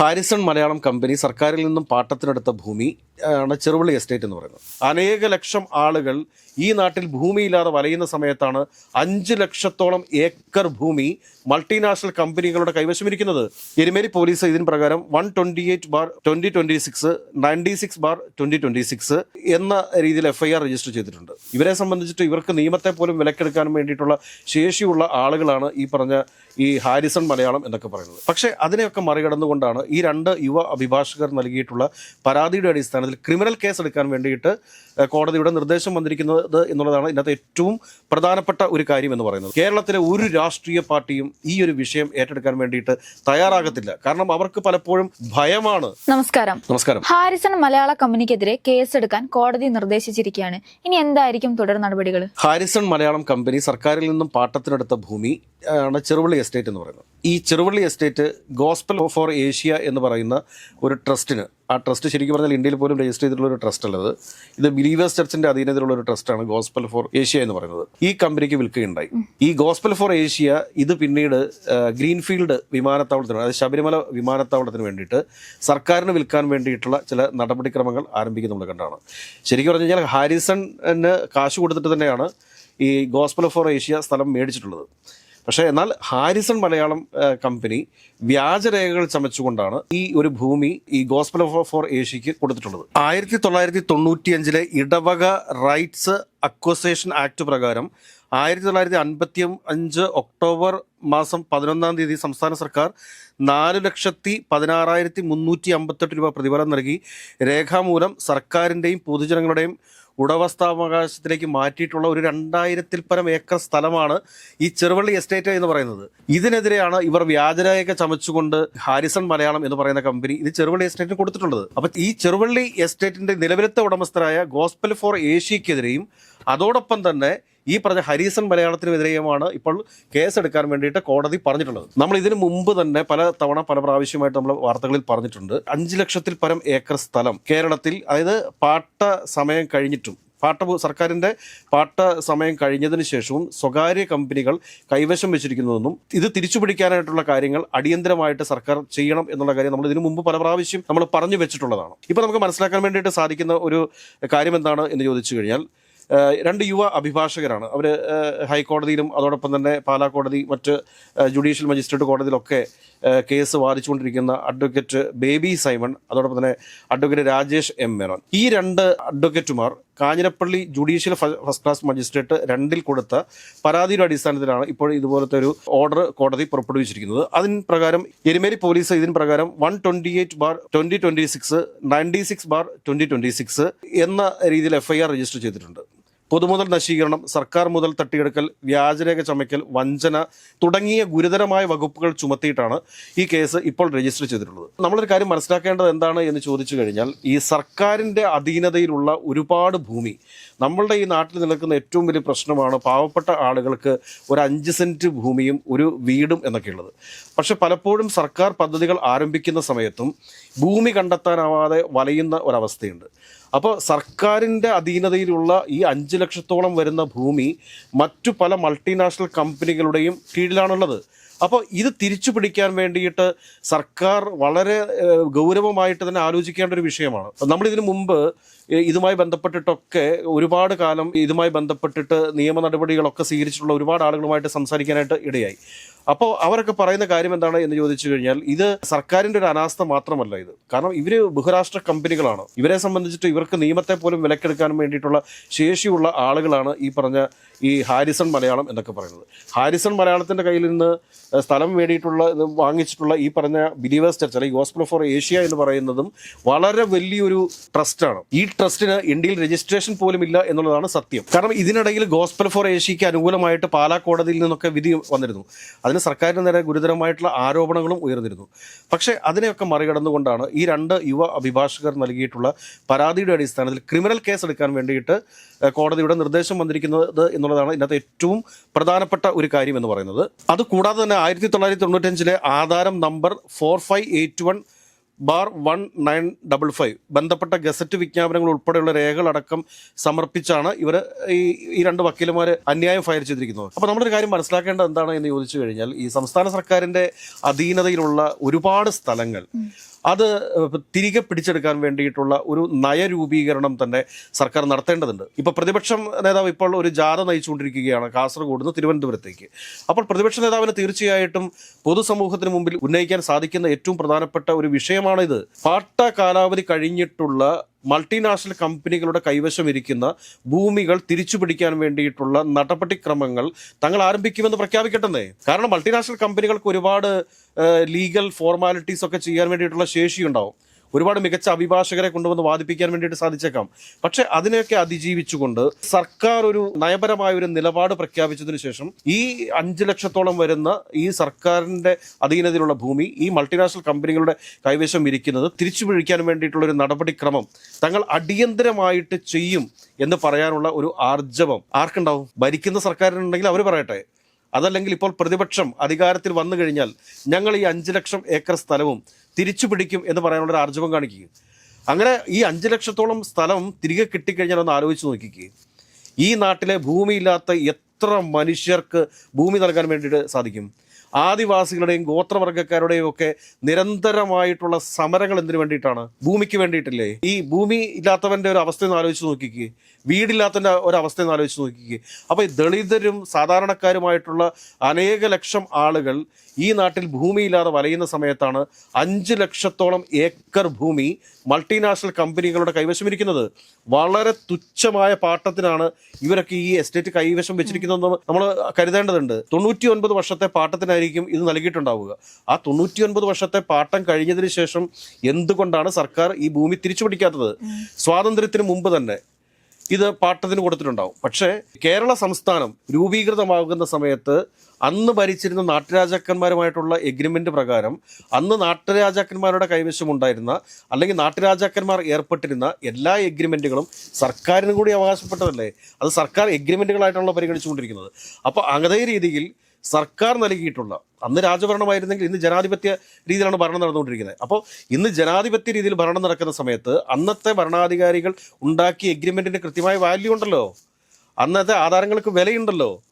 Harrison Malayalam company സർക്കാരിൽ നിന്നും പാട്ടത്തിനെടുത്ത ഭൂമി ആണ് ചെറുവള്ളി എസ്റ്റേറ്റ് എന്ന് പറയുന്നത്. അനേക ലക്ഷം ആളുകൾ ഈ നാട്ടിൽ ഭൂമിയില്ലാതെ വലയുന്ന സമയത്താണ് അഞ്ച് ലക്ഷത്തോളം ഏക്കർ ഭൂമി മൾട്ടിനാഷണൽ കമ്പനികളുടെ കൈവശമിരിക്കുന്നത് എരുമേലി പോലീസ് ഇതിന് പ്രകാരം one twenty eight bar twenty twenty six ninety six bar twenty twenty six എന്ന രീതിയിൽ എഫ്ഐആർ രജിസ്റ്റർ ചെയ്തിട്ടുണ്ട്. ഇവരെ സംബന്ധിച്ചിട്ട് ഇവർക്ക് നിയമത്തെ പോലും വിലക്കെടുക്കാൻ വേണ്ടിയിട്ടുള്ള ശേഷിയുള്ള ആളുകളാണ് ഈ പറഞ്ഞ ഈ ഹാരിസൺ മലയാളം എന്നൊക്കെ പറയുന്നത്. പക്ഷേ അതിനെയൊക്കെ മറികടന്നുകൊണ്ടാണ് ഈ രണ്ട് യുവ അഭിഭാഷകർ നൽകിയിട്ടുള്ള പരാതിയുടെ അടിസ്ഥാനത്തിൽ ക്രിമിനൽ കേസ് എടുക്കാൻ വേണ്ടിയിട്ട് കോടതിയുടെ നിർദ്ദേശം വന്നിരിക്കുന്നത് എന്നുള്ളതാണ് ഇതിനകത്ത് ഏറ്റവും പ്രധാനപ്പെട്ട ഒരു കാര്യം എന്ന് പറയുന്നത്. കേരളത്തിലെ ഒരു രാഷ്ട്രീയ പാർട്ടിയും ഈ ഒരു വിഷയം ഏറ്റെടുക്കാൻ വേണ്ടിയിട്ട് തയ്യാറാകത്തില്ല. കാരണം അവർക്ക് പലപ്പോഴും ഭയമാണ്. നമസ്കാരം. നമസ്കാരം. ഹാരിസൺ മലയാള കമ്പനിക്കെതിരെ കേസെടുക്കാൻ കോടതി നിർദ്ദേശിച്ചിരിക്കുകയാണ്. ഇനി എന്തായിരിക്കും തുടർ നടപടികൾ ഹാരിസൺ മലയാളം കമ്പനി സർക്കാരിൽ നിന്നും പാട്ടത്തിനെടുത്ത ഭൂമി ആണ് ചെറുവള്ളി എസ്റ്റേറ്റ് എന്ന് പറയുന്നത്. ഈ Cheruvally estate gospel for Asia എന്ന് പറയുന്ന ഒരു ട്രസ്റ്റിന് ആ ട്രസ്റ്റ് ശരിക്കും പറഞ്ഞാൽ ഇന്ത്യയിൽ പോലും രജിസ്റ്റർ ചെയ്തിട്ടുള്ള ഒരു ട്രസ്റ്റ് അല്ലത് ഇത് ബിലീവേഴ്സ് ചർച്ചിന്റെ അധീനതയിലുള്ള ഒരു ട്രസ്റ്റാണ് ഗോസ്പൽ ഫോർ ഏഷ്യ എന്ന് പറയുന്നത്. ഈ കമ്പനിക്ക് വിൽക്കുകയുണ്ടായി. ഈ ഗോസ്പൽ ഫോർ ഏഷ്യ ഇത് പിന്നീട് ഗ്രീൻഫീൽഡ് വിമാനത്താവളത്തിന് അതായത് ശബരിമല വിമാനത്താവളത്തിന് വേണ്ടിയിട്ട് സർക്കാരിന് വിൽക്കാൻ വേണ്ടിയിട്ടുള്ള ചില നടപടിക്രമങ്ങൾ ആരംഭിക്കുന്നത് കണ്ടാണ്. ശരിക്കും പറഞ്ഞു കഴിഞ്ഞാൽ ഹാരിസണിന് കാശ് കൊടുത്തിട്ട് തന്നെയാണ് ഈ ഗോസ്പൽ ഫോർ ഏഷ്യ സ്ഥലം മേടിച്ചിട്ടുള്ളത്. പക്ഷേ എന്നാൽ ഹാരിസൺ മലയാളം കമ്പനി വ്യാജരേഖകൾ ചമച്ചുകൊണ്ടാണ് ഈ ഒരു ഭൂമി ഈ ഗോസ്പൽ ഓഫ് ഫോർ ഏഷ്യക്ക് കൊടുത്തിട്ടുള്ളത്. ആയിരത്തി തൊള്ളായിരത്തി തൊണ്ണൂറ്റിയഞ്ചിലെ ഇടവക റൈറ്റ്സ് അക്വസേഷൻ ആക്ട് പ്രകാരം ആയിരത്തി തൊള്ളായിരത്തി അൻപത്തി അഞ്ച് ഒക്ടോബർ മാസം പതിനൊന്നാം തീയതി സംസ്ഥാന സർക്കാർ നാല് ലക്ഷത്തി പതിനാറായിരത്തി മുന്നൂറ്റി അമ്പത്തെട്ട് രൂപ പ്രതിഫലം നൽകി. രേഖാമൂലം സർക്കാരിന്റെയും പൊതുജനങ്ങളുടെയും ഉടമസ്ഥാവകാശത്തിലേക്ക് മാറ്റിയിട്ടുള്ള ഒരു രണ്ടായിരത്തിൽ പരം ഏക്കർ സ്ഥലമാണ് ഈ ചെറുവള്ളി എസ്റ്റേറ്റ് എന്ന് പറയുന്നത്. ഇതിനെതിരെയാണ് ഇവർ വ്യാജരേഖ ചമച്ചുകൊണ്ട് ഹാരിസൺ മലയാളം എന്ന് പറയുന്ന കമ്പനി ഇത് ചെറുവള്ളി എസ്റ്റേറ്റിന് കൊടുത്തിട്ടുള്ളത്. അപ്പൊ ഈ ചെറുവള്ളി എസ്റ്റേറ്റിന്റെ നിലവിലത്തെ ഉടമസ്ഥരായ ഗോസ്പൽ ഫോർ ഏഷ്യക്കെതിരെയും അതോടൊപ്പം തന്നെ ഈ പറഞ്ഞ ഹരീസൺ മലയാളത്തിനുമെതിരെയുമാണ് ഇപ്പോൾ കേസെടുക്കാൻ വേണ്ടിയിട്ട് കോടതി പറഞ്ഞിട്ടുള്ളത്. നമ്മൾ ഇതിനു മുമ്പ് തന്നെ പല തവണ പല പ്രാവശ്യമായിട്ട് നമ്മൾ വാർത്തകളിൽ പറഞ്ഞിട്ടുണ്ട്. അഞ്ച് ലക്ഷത്തിൽ പരം ഏക്കർ സ്ഥലം കേരളത്തിൽ അതായത് പാട്ട സമയം കഴിഞ്ഞിട്ടും പാട്ട സർക്കാരിന്റെ പാട്ട സമയം കഴിഞ്ഞതിന് ശേഷവും സ്വകാര്യ കമ്പനികൾ കൈവശം വെച്ചിരിക്കുന്നതെന്നും ഇത് തിരിച്ചുപിടിക്കാനായിട്ടുള്ള കാര്യങ്ങൾ അടിയന്തരമായിട്ട് സർക്കാർ ചെയ്യണം എന്നുള്ള കാര്യം നമ്മൾ ഇതിനു മുമ്പ് പല പ്രാവശ്യം നമ്മൾ പറഞ്ഞു വെച്ചിട്ടുള്ളതാണ്. ഇപ്പോൾ നമുക്ക് മനസ്സിലാക്കാൻ വേണ്ടിയിട്ട് സാധിക്കുന്ന ഒരു കാര്യം എന്താണ് എന്ന് ചോദിച്ചു കഴിഞ്ഞാൽ രണ്ട് യുവ അഭിഭാഷകരാണ്. അവർ ഹൈക്കോടതിയിലും അതോടൊപ്പം തന്നെ പാലാ കോടതി മറ്റ് ജുഡീഷ്യൽ മജിസ്ട്രേറ്റ് കോടതിയിലൊക്കെ കേസ് വാദിച്ചുകൊണ്ടിരിക്കുന്ന അഡ്വക്കേറ്റ് ബേബി സൈമൺ അതോടൊപ്പം തന്നെ അഡ്വക്കേറ്റ് രാജേഷ് എം മേനോൻ. ഈ രണ്ട് അഡ്വക്കേറ്റുമാർ Kanjirappally judicial first class magistrate രണ്ടിൽ കൊടുത്ത പരാതിയുടെ അടിസ്ഥാനത്തിലാണ് ഇപ്പോൾ ഇതുപോലത്തെ ഒരു ഓർഡർ കോടതി പുറപ്പെടുവിച്ചിരിക്കുന്നത്. അതിന് പ്രകാരം എരുമേലി പോലീസ് ഇതിന് പ്രകാരം one twenty eight bar twenty twenty six ninety six bar twenty twenty six എന്ന രീതിയിൽ എഫ്ഐആർ രജിസ്റ്റർ ചെയ്തിട്ടുണ്ട്. പൊതുമുതൽ നശീകരണം സർക്കാർ മുതൽ തട്ടിയെടുക്കൽ വ്യാജരേഖ ചമയ്ക്കൽ വഞ്ചന തുടങ്ങിയ ഗുരുതരമായ വകുപ്പുകൾ ചുമത്തിയിട്ടാണ് ഈ കേസ് ഇപ്പോൾ രജിസ്റ്റർ ചെയ്തിട്ടുള്ളത്. നമ്മളൊരു കാര്യം മനസ്സിലാക്കേണ്ടത് എന്താണ് എന്ന് ചോദിച്ചു കഴിഞ്ഞാൽ ഈ സർക്കാരിന്റെ അധീനതയിലുള്ള ഒരുപാട് ഭൂമി നമ്മളുടെ ഈ നാട്ടിൽ നിൽക്കുന്ന ഏറ്റവും വലിയ പ്രശ്നമാണ് പാവപ്പെട്ട ആളുകൾക്ക് ഒരു അഞ്ച് സെന്റ് ഭൂമിയും ഒരു വീടും എന്നൊക്കെയുള്ളത്. പക്ഷെ പലപ്പോഴും സർക്കാർ പദ്ധതികൾ ആരംഭിക്കുന്ന സമയത്തും ഭൂമി കണ്ടെത്താനാവാതെ വലയുന്ന ഒരവസ്ഥയുണ്ട്. അപ്പോൾ സർക്കാരിന്റെ അധീനതയിലുള്ള ഈ അഞ്ച് ലക്ഷത്തോളം വരുന്ന ഭൂമി മറ്റു പല മൾട്ടിനാഷണൽ കമ്പനികളുടെയും കീഴിലാണുള്ളത്. അപ്പോൾ ഇത് തിരിച്ചു പിടിക്കാൻ വേണ്ടിയിട്ട് സർക്കാർ വളരെ ഗൗരവമായിട്ട് തന്നെ ആലോചിക്കേണ്ട ഒരു വിഷയമാണ്. നമ്മൾ ഇതിനു മുമ്പ് ഇതുമായി ബന്ധപ്പെട്ടിട്ടൊക്കെ ഒരുപാട് കാലം ഇതുമായി ബന്ധപ്പെട്ടിട്ട് നിയമ നടപടികളൊക്കെ സ്വീകരിച്ചിട്ടുള്ള ഒരുപാട് ആളുകളുമായിട്ട് സംസാരിക്കാനായിട്ട് ഇടയായി. അപ്പോൾ അവരൊക്കെ പറയുന്ന കാര്യം എന്താണ് എന്ന് ചോദിച്ചു കഴിഞ്ഞാൽ ഇത് സർക്കാരിന്റെ ഒരു അനാസ്ഥ മാത്രമല്ല ഇത്. കാരണം ഇവർ ബഹുരാഷ്ട്ര കമ്പനികളാണ്. ഇവരെ സംബന്ധിച്ചിട്ട് ഇവർക്ക് നിയമത്തെ പോലും വിലക്കെടുക്കാൻ വേണ്ടിയിട്ടുള്ള ശേഷിയുള്ള ആളുകളാണ് ഈ പറഞ്ഞ ഈ ഹാരിസൺ മലയാളം എന്നൊക്കെ പറയുന്നത്. ഹാരിസൺ മലയാളത്തിന്റെ കയ്യിൽ നിന്ന് സ്ഥലം വേണ്ടിയിട്ടുള്ള വാങ്ങിച്ചിട്ടുള്ള ഈ പറഞ്ഞ ബിലീവേഴ്സ് ചർച്ച് അല്ലെങ്കിൽ ഗോസ്പിൾ ഫോർ ഏഷ്യ എന്ന് പറയുന്നതും വളരെ വലിയൊരു ട്രസ്റ്റാണ്. ഈ ട്രസ്റ്റിന് ഇന്ത്യയിൽ രജിസ്ട്രേഷൻ പോലും ഇല്ല എന്നുള്ളതാണ് സത്യം. കാരണം ഇതിനിടയിൽ ഗോസ്പൽ ഫോർ ഏഷ്യക്ക് അനുകൂലമായിട്ട് പാലാ കോടതിയിൽ നിന്നൊക്കെ വിധി വന്നിരുന്നു. അതിന് സർക്കാരിന് നേരെ ഗുരുതരമായിട്ടുള്ള ആരോപണങ്ങളും ഉയർന്നിരുന്നു. പക്ഷേ അതിനെയൊക്കെ മറികടന്നുകൊണ്ടാണ് ഈ രണ്ട് യുവ അഭിഭാഷകർ നൽകിയിട്ടുള്ള പരാതിയുടെ അടിസ്ഥാനത്തിൽ ക്രിമിനൽ കേസ് എടുക്കാൻ വേണ്ടിയിട്ട് കോടതിയുടെ നിർദ്ദേശം വന്നിരിക്കുന്നത് എന്നുള്ളതാണ് ഇതിനകത്ത് ഏറ്റവും പ്രധാനപ്പെട്ട ഒരു കാര്യം എന്ന് പറയുന്നത് അതുകൂടാതെ തന്നെ ആയിരത്തി തൊള്ളായിരത്തി തൊണ്ണൂറ്റഞ്ചിലെ ആധാരം number four five eight one bar one nine double five. ബന്ധപ്പെട്ട ഗസറ്റ് വിജ്ഞാപനങ്ങൾ ഉൾപ്പെടെയുള്ള രേഖകളടക്കം സമർപ്പിച്ചാണ് ഇവർ ഈ ഈ രണ്ട് വക്കീലുമാർ അന്യായം ഫയൽ ചെയ്തിരിക്കുന്നത്. അപ്പോൾ നമ്മളൊരു കാര്യം മനസ്സിലാക്കേണ്ടത് എന്താണ് എന്ന് ചോദിച്ചു കഴിഞ്ഞാൽ ഈ സംസ്ഥാന സർക്കാരിന്റെ അധീനതയിലുള്ള ഒരുപാട് സ്ഥലങ്ങൾ അത് തിരികെ പിടിച്ചെടുക്കാൻ വേണ്ടിയിട്ടുള്ള ഒരു നയരൂപീകരണം തന്നെ സർക്കാർ നടത്തേണ്ടതുണ്ട്. ഇപ്പോൾ പ്രതിപക്ഷം നേതാവ് ഇപ്പോൾ ഒരു ജാഥ നയിച്ചുകൊണ്ടിരിക്കുകയാണ് കാസർഗോഡ് നിന്ന് തിരുവനന്തപുരത്തേക്ക്. അപ്പോൾ പ്രതിപക്ഷ നേതാവിന് തീർച്ചയായിട്ടും പൊതുസമൂഹത്തിന് മുമ്പിൽ ഉന്നയിക്കാൻ സാധിക്കുന്ന ഏറ്റവും പ്രധാനപ്പെട്ട ഒരു വിഷയമാണിത്. പാട്ട കാലാവധി കഴിഞ്ഞിട്ടുള്ള മൾട്ടിനാഷണൽ കമ്പനികളുടെ കൈവശം ഇരിക്കുന്ന ഭൂമികൾ തിരിച്ചു പിടിക്കാൻ വേണ്ടിയിട്ടുള്ള നടപടിക്രമങ്ങൾ തങ്ങൾ ആരംഭിക്കുമെന്ന് പ്രഖ്യാപിക്കട്ടെ കാരണം മൾട്ടിനാഷണൽ കമ്പനികൾക്ക് ഒരുപാട് ലീഗൽ ഫോർമാലിറ്റീസ് ഒക്കെ ചെയ്യാൻ വേണ്ടിയിട്ടുള്ള ശേഷിയുണ്ടാവും. ഒരുപാട് മികച്ച അഭിഭാഷകരെ കൊണ്ടുവന്ന് വാദിപ്പിക്കാൻ വേണ്ടിയിട്ട് സാധിച്ചേക്കാം. പക്ഷെ അതിനെയൊക്കെ അതിജീവിച്ചുകൊണ്ട് സർക്കാർ ഒരു നയപരമായ ഒരു നിലപാട് പ്രഖ്യാപിച്ചതിന് ശേഷം ഈ അഞ്ച് ലക്ഷത്തോളം വരുന്ന ഈ സർക്കാരിന്റെ അധീനതയിലുള്ള ഭൂമി ഈ മൾട്ടിനാഷണൽ കമ്പനികളുടെ കൈവശം ഇരിക്കുന്നത് തിരിച്ചു പിഴിക്കാൻ വേണ്ടിയിട്ടുള്ള ഒരു നടപടിക്രമം തങ്ങൾ അടിയന്തരമായിട്ട് ചെയ്യും എന്ന് പറയാനുള്ള ഒരു ആർജവം. ആർക്കുണ്ടാവും? ഭരിക്കുന്ന സർക്കാരിനുണ്ടെങ്കിൽ അവർ പറയട്ടെ. അതല്ലെങ്കിൽ ഇപ്പോൾ പ്രതിപക്ഷം അധികാരത്തിൽ വന്നു കഴിഞ്ഞാൽ ഞങ്ങൾ ഈ അഞ്ച് ലക്ഷം ഏക്കർ സ്ഥലവും തിരിച്ചു പിടിക്കും എന്ന് പറയാനുള്ള ഒരു ആർജവം കാണിക്കുക അങ്ങനെ ഈ അഞ്ച് ലക്ഷത്തോളം സ്ഥലം തിരികെ കിട്ടിക്കഴിഞ്ഞാൽ ഒന്ന് ആലോചിച്ച് നോക്കിക്കുക ഈ നാട്ടിലെ ഭൂമിയില്ലാത്ത എത്ര മനുഷ്യർക്ക് ഭൂമി നൽകാൻ വേണ്ടിയിട്ട് സാധിക്കും? ആദിവാസികളുടെയും ഗോത്രവർഗക്കാരുടെയും ഒക്കെ നിരന്തരമായിട്ടുള്ള സമരങ്ങൾ എന്തിനു വേണ്ടിയിട്ടാണ്? ഭൂമിക്ക് വേണ്ടിയിട്ടില്ലേ? ഈ ഭൂമി ഇല്ലാത്തവന്റെ ഒരു അവസ്ഥ ഒന്ന് ആലോചിച്ച് നോക്കിക്കേ. വീടില്ലാത്തവന്റെ ഒരു അവസ്ഥ ഒന്ന് ആലോചിച്ച് നോക്കിക്കേ. അപ്പോൾ ഈ ദളിതരും സാധാരണക്കാരുമായിട്ടുള്ള അനേക ലക്ഷം ആളുകൾ ഈ നാട്ടിൽ ഭൂമിയില്ലാതെ വലയുന്ന സമയത്താണ് അഞ്ച് ലക്ഷത്തോളം ഏക്കർ ഭൂമി മൾട്ടിനാഷണൽ കമ്പനികളുടെ കൈവശമിരിക്കുന്നത് വളരെ തുച്ഛമായ പാട്ടത്തിനാണ് ഇവരൊക്കെ ഈ എസ്റ്റേറ്റ് കൈവശം വെച്ചിരിക്കുന്നതെന്ന് നമ്മൾ കരുതേണ്ടതുണ്ട്. തൊണ്ണൂറ്റി ഒൻപത് വർഷത്തെ പാട്ടത്തിനായിരിക്കും ഇത് നൽകിയിട്ടുണ്ടാവുക. ആ തൊണ്ണൂറ്റി ഒൻപത് വർഷത്തെ പാട്ടം കഴിഞ്ഞതിന് ശേഷം എന്തുകൊണ്ടാണ് സർക്കാർ ഈ ഭൂമി തിരിച്ചുപിടിക്കാത്തത്? സ്വാതന്ത്ര്യത്തിന് മുമ്പ് തന്നെ ഇത് പാട്ടത്തിന് കൊടുത്തിട്ടുണ്ടാവും. പക്ഷേ കേരള സംസ്ഥാനം രൂപീകൃതമാകുന്ന സമയത്ത് അന്ന് ഭരിച്ചിരുന്ന നാട്ടുരാജാക്കന്മാരുമായിട്ടുള്ള എഗ്രിമെന്റ് പ്രകാരം അന്ന് നാട്ടുരാജാക്കന്മാരുടെ കൈവശം ഉണ്ടായിരുന്ന അല്ലെങ്കിൽ നാട്ടുരാജാക്കന്മാർ ഏർപ്പെട്ടിരുന്ന എല്ലാ എഗ്രിമെന്റുകളും സർക്കാരിനും കൂടി അവകാശപ്പെട്ടതല്ലേ? അത് സർക്കാർ എഗ്രിമെന്റുകളായിട്ടാണല്ലോ പരിഗണിച്ചുകൊണ്ടിരിക്കുന്നത്. അപ്പോൾ അതേ രീതിയിൽ സർക്കാർ നൽകിയിട്ടുള്ള അന്ന് രാജഭരണമായിരുന്നെങ്കിൽ ഇന്ന് ജനാധിപത്യ രീതിയിലാണ് ഭരണം നടന്നുകൊണ്ടിരിക്കുന്നത്. അപ്പോൾ ഇന്ന് ജനാധിപത്യ രീതിയിൽ ഭരണം നടക്കുന്ന സമയത്ത് അന്നത്തെ ഭരണാധികാരികൾ ഉണ്ടാക്കിയ എഗ്രിമെന്റിന് കൃത്യമായ വാല്യൂ ഉണ്ടല്ലോ. അന്നത്തെ ആധാരങ്ങൾക്ക് വിലയുണ്ടല്ലോ.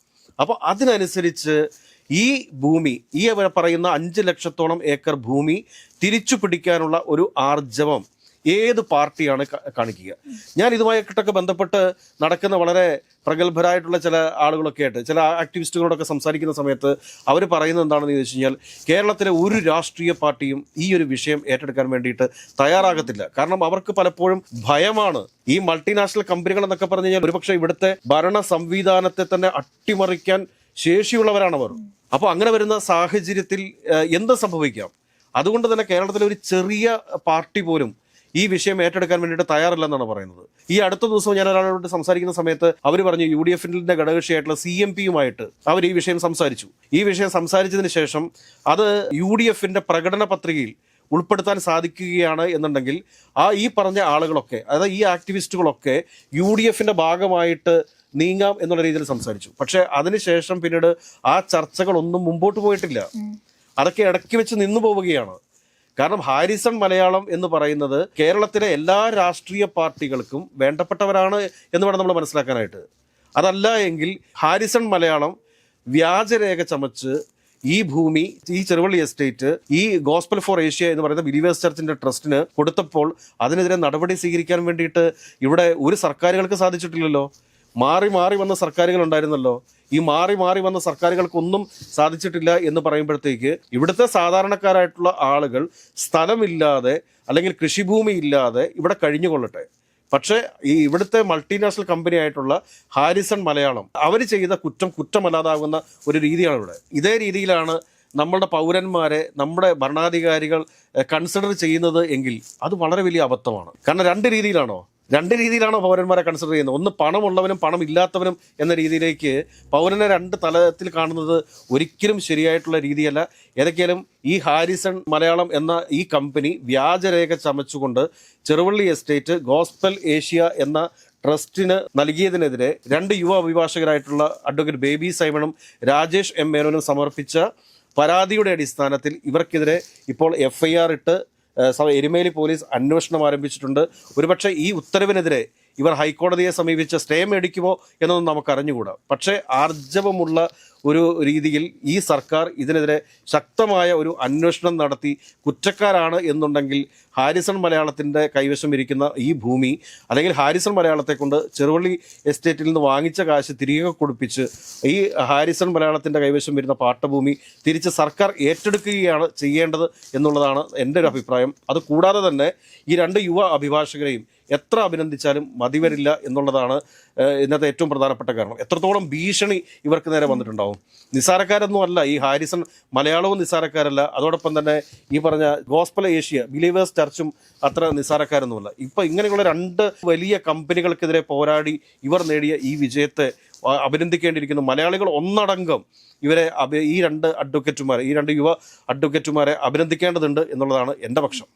അപ്പോൾ അതിനനുസരിച്ച് ഈ ഭൂമി ഈ പറയുന്ന അഞ്ച് ലക്ഷത്തോളം ഏക്കർ ഭൂമി തിരിച്ചു പിടിക്കാനുള്ള ഒരു ആർജവം ഏത് പാർട്ടിയാണ് കാണിക്കുക. ഞാൻ ഇതുമായിട്ടൊക്കെ ബന്ധപ്പെട്ട് നടക്കുന്ന വളരെ പ്രഗത്ഭരായിട്ടുള്ള ചില ആളുകളൊക്കെ ആയിട്ട് ചില ആക്ടിവിസ്റ്റുകളോടൊക്കെ സംസാരിക്കുന്ന സമയത്ത് അവർ പറയുന്നത് എന്താണെന്ന് ചോദിച്ചു കഴിഞ്ഞാൽ കേരളത്തിലെ ഒരു രാഷ്ട്രീയ പാർട്ടിയും ഈ ഒരു വിഷയം ഏറ്റെടുക്കാൻ വേണ്ടിയിട്ട് തയ്യാറാകത്തില്ല. കാരണം അവർക്ക് പലപ്പോഴും ഭയമാണ്. ഈ മൾട്ടിനാഷണൽ കമ്പനികൾ എന്നൊക്കെ പറഞ്ഞു കഴിഞ്ഞാൽ ഒരുപക്ഷെ ഇവിടുത്തെ ഭരണ സംവിധാനത്തെ തന്നെ അട്ടിമറിക്കാൻ ശേഷിയുള്ളവരാണവർ. അപ്പോൾ അങ്ങനെ വരുന്ന സാഹചര്യത്തിൽ എന്ത് സംഭവിക്കാം? അതുകൊണ്ട് തന്നെ കേരളത്തിലെ ഒരു ചെറിയ പാർട്ടി പോലും ഈ വിഷയം ഏറ്റെടുക്കാൻ വേണ്ടിയിട്ട് തയ്യാറില്ലെന്നാണ് പറയുന്നത്. ഈ അടുത്ത ദിവസം ഞാൻ ഒരാളോട് സംസാരിക്കുന്ന സമയത്ത് അവർ പറഞ്ഞു യു ഡി എഫിന്റെ ഘടകകക്ഷിയായിട്ടുള്ള സി എം പിയുമായിട്ട് അവർ ഈ വിഷയം സംസാരിച്ചു. ഈ വിഷയം സംസാരിച്ചതിന് ശേഷം അത് യു ഡി എഫിന്റെ പ്രകടന പത്രികയിൽ ഉൾപ്പെടുത്താൻ സാധിക്കുകയാണ് എന്നുണ്ടെങ്കിൽ ആ ഈ പറഞ്ഞ ആളുകളൊക്കെ അതായത് ഈ ആക്ടിവിസ്റ്റുകളൊക്കെ യു ഡി എഫിന്റെ ഭാഗമായിട്ട് നീങ്ങാം എന്നുള്ള രീതിയിൽ സംസാരിച്ചു. പക്ഷേ അതിനുശേഷം പിന്നീട് ആ ചർച്ചകളൊന്നും മുമ്പോട്ട് പോയിട്ടില്ല. അതൊക്കെ ഇടയ്ക്ക് വെച്ച് നിന്നു പോവുകയാണ്. കാരണം ഹാരിസൺ മലയാളം എന്ന് പറയുന്നത് കേരളത്തിലെ എല്ലാ രാഷ്ട്രീയ പാർട്ടികൾക്കും വേണ്ടപ്പെട്ടവരാണ് എന്ന് വേണം നമ്മൾ മനസ്സിലാക്കാനായിട്ട്. അതല്ല എങ്കിൽ ഹാരിസൺ മലയാളം വ്യാജരേഖ ചമച്ച് ഈ ഭൂമി ഈ ചെറുവള്ളി എസ്റ്റേറ്റ് ഈ ഗോസ്പൽ ഫോർ ഏഷ്യ എന്ന് പറയുന്ന ബിലീവേഴ്സ് ചർച്ചിന്റെ ട്രസ്റ്റിന് കൊടുത്തപ്പോൾ അതിനെതിരെ നടപടി സ്വീകരിക്കാൻ വേണ്ടിയിട്ട് ഇവിടെ ഒരു സർക്കാരുകൾക്ക് സാധിച്ചിട്ടില്ലല്ലോ. മാറി മാറി വന്ന സർക്കാരുകൾ ഉണ്ടായിരുന്നല്ലോ ഈ മാറി മാറി വന്ന സർക്കാരുകൾക്കൊന്നും സാധിച്ചിട്ടില്ല എന്ന് പറയുമ്പോഴത്തേക്ക് ഇവിടുത്തെ സാധാരണക്കാരായിട്ടുള്ള ആളുകൾ സ്ഥലമില്ലാതെ അല്ലെങ്കിൽ കൃഷിഭൂമി ഇല്ലാതെ ഇവിടെ കഴിഞ്ഞുകൊള്ളട്ടെ. പക്ഷേ ഈ ഇവിടുത്തെ മൾട്ടിനാഷണൽ കമ്പനി ആയിട്ടുള്ള ഹാരിസൺ മലയാളം അവർ ചെയ്ത കുറ്റം കുറ്റമല്ലാതാകുന്ന ഒരു രീതിയാണ് ഇവിടെ. ഇതേ രീതിയിലാണ് നമ്മളുടെ പൗരന്മാരെ നമ്മുടെ ഭരണാധികാരികൾ കൺസിഡർ ചെയ്യുന്നത് എങ്കിൽ അത് വളരെ വലിയ അബദ്ധമാണ്. കാരണം രണ്ട് രീതിയിലാണോ? രണ്ട് രീതിയിലാണോ പൗരന്മാരെ കൺസിഡർ ചെയ്യുന്നത്? ഒന്ന് പണമുള്ളവനും പണം ഇല്ലാത്തവനും എന്ന രീതിയിലേക്ക് പൗരനെ രണ്ട് തലത്തിൽ കാണുന്നത് ഒരിക്കലും ശരിയായിട്ടുള്ള രീതിയല്ല. ഏതൊക്കെയാലും ഈ ഹാരിസൺ മലയാളം എന്ന ഈ കമ്പനി വ്യാജരേഖ ചമച്ചുകൊണ്ട് ചെറുവള്ളി എസ്റ്റേറ്റ് ഗോസ്പൽ ഏഷ്യ എന്ന ട്രസ്റ്റിന് നൽകിയതിനെതിരെ രണ്ട് യുവ അഭിഭാഷകരായിട്ടുള്ള അഡ്വക്കേറ്റ് ബേബി സൈമണും രാജേഷ് എം മേനോനും സമർപ്പിച്ച പരാതിയുടെ അടിസ്ഥാനത്തിൽ ഇവർക്കെതിരെ ഇപ്പോൾ എഫ്ഐആർ ഇട്ട് എരുമേലി പോലീസ് അന്വേഷണം ആരംഭിച്ചിട്ടുണ്ട്. ഒരുപക്ഷെ ഈ ഉത്തരവിനെതിരെ ഇവർ ഹൈക്കോടതിയെ സമീപിച്ച് സ്റ്റേ മേടിക്കുമോ എന്നൊന്നും നമുക്ക് അറിഞ്ഞുകൂടാ പക്ഷേ ആർജവമുള്ള ഒരു രീതിയിൽ ഈ സർക്കാർ ഇതിനെതിരെ ശക്തമായ ഒരു അന്വേഷണം നടത്തി കുറ്റക്കാരാണ് എന്നുണ്ടെങ്കിൽ ഹാരിസൺ മലയാളത്തിന്റെ കൈവശം ഇരിക്കുന്ന ഈ ഭൂമി അല്ലെങ്കിൽ ഹാരിസൺ മലയാളത്തെ കൊണ്ട് ചെറുവള്ളി എസ്റ്റേറ്റിൽ നിന്ന് വാങ്ങിച്ച കാശ് തിരികെ കൊടുപ്പിച്ച് ഈ ഹാരിസൺ മലയാളത്തിന്റെ കൈവശം വരുന്ന പാട്ടഭൂമി തിരിച്ച് സർക്കാർ ഏറ്റെടുക്കുകയാണ് ചെയ്യേണ്ടത് എന്നുള്ളതാണ് എന്റെ ഒരു അഭിപ്രായം. അത് കൂടാതെ തന്നെ ഈ രണ്ട് യുവ അഭിഭാഷകരെയും എത്ര അഭിനന്ദിച്ചാലും മതിവരില്ല എന്നുള്ളതാണ് ഇന്നത്തെ ഏറ്റവും പ്രധാനപ്പെട്ട കാരണം. എത്രത്തോളം ഭീഷണി ഇവർക്ക് നേരെ വന്നിട്ടുണ്ടാവും. നിസാരക്കാരൊന്നും അല്ല ഈ ഹാരിസൺ മലയാളവും നിസാരക്കാരല്ല അതോടൊപ്പം തന്നെ ഈ പറഞ്ഞ ഗോസ്പല ഏഷ്യ ബിലീവേഴ്സ് ചർച്ചും അത്ര നിസാരക്കാരൊന്നുമല്ല ഇപ്പം ഇങ്ങനെയുള്ള രണ്ട് വലിയ കമ്പനികൾക്കെതിരെ പോരാടി ഇവർ നേടിയ ഈ വിജയത്തെ അഭിനന്ദിക്കേണ്ടിയിരിക്കുന്നു മലയാളികൾ ഒന്നടങ്കം ഇവരെ ഈ രണ്ട് അഡ്വക്കേറ്റുമാരെ ഈ രണ്ട് യുവ അഡ്വക്കേറ്റുമാരെ അഭിനന്ദിക്കേണ്ടതുണ്ട് എന്നുള്ളതാണ് എന്റെ പക്ഷം.